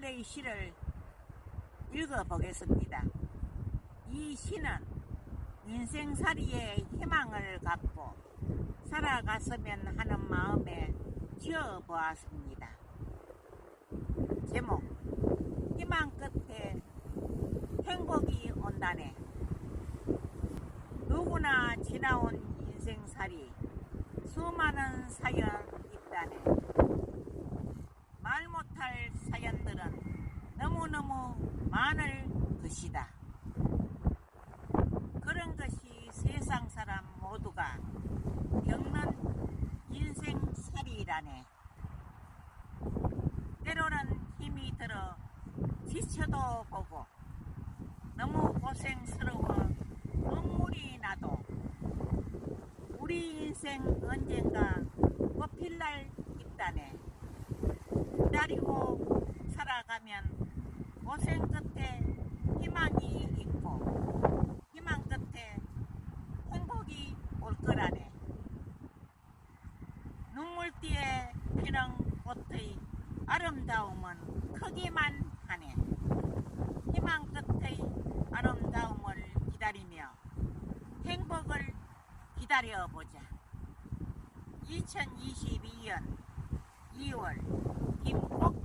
오늘의 시를 읽어보겠습니다. 이 시는 인생살이의 희망을 갖고 살아갔으면 하는 마음에 지어보았습니다. 제목 희망 끝에 행복이 온다네 누구나 지나온 인생살이 수많은 사연 있다네 말 못할 사연들은 너무너무 많을 것이다. 그런 것이 세상 사람 모두가 겪는 인생살이라네. 때로는 힘이 들어 지쳐도 보고 너무 고생스러워 눈물이 나도 우리 인생 언젠가 꽃필 날 있다네. 기다리고 살아가면 고생 끝에 희망이 있고 희망 끝에 행복이 올 거라네. 눈물띠에 피는 꽃의 아름다움은 크기만 하네. 희망 끝의 아름다움을 기다리며 행복을 기다려보자. 2022년 2월 김옥